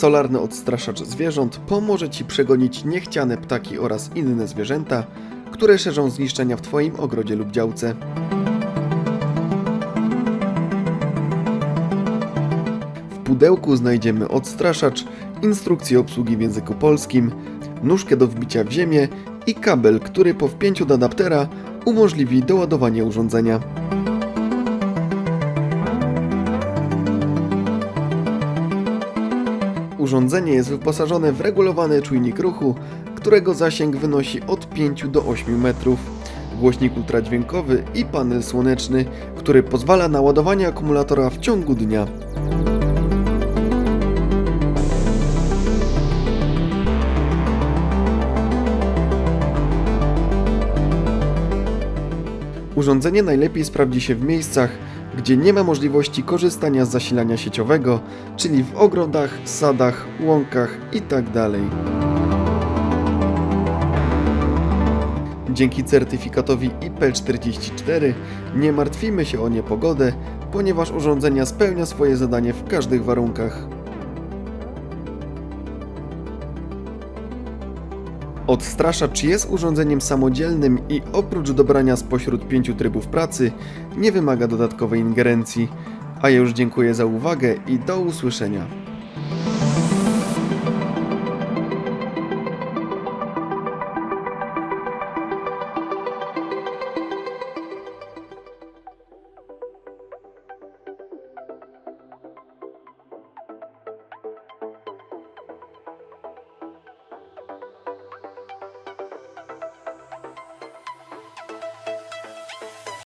Solarny odstraszacz zwierząt pomoże Ci przegonić niechciane ptaki oraz inne zwierzęta, które szerzą zniszczenia w Twoim ogrodzie lub działce. Pudełku znajdziemy odstraszacz, instrukcję obsługi w języku polskim, nóżkę do wbicia w ziemię i kabel, który po wpięciu do adaptera umożliwi doładowanie urządzenia. Urządzenie jest wyposażone w regulowany czujnik ruchu, którego zasięg wynosi od 5 do 8 metrów, głośnik ultradźwiękowy i panel słoneczny, który pozwala na ładowanie akumulatora w ciągu dnia. Urządzenie najlepiej sprawdzi się w miejscach, gdzie nie ma możliwości korzystania z zasilania sieciowego, czyli w ogrodach, sadach, łąkach itd. Dzięki certyfikatowi IP44 nie martwimy się o niepogodę, ponieważ urządzenia spełnia swoje zadanie w każdych warunkach. Odstraszacz jest urządzeniem samodzielnym i oprócz dobrania spośród pięciu trybów pracy nie wymaga dodatkowej ingerencji. A ja już dziękuję za uwagę i do usłyszenia.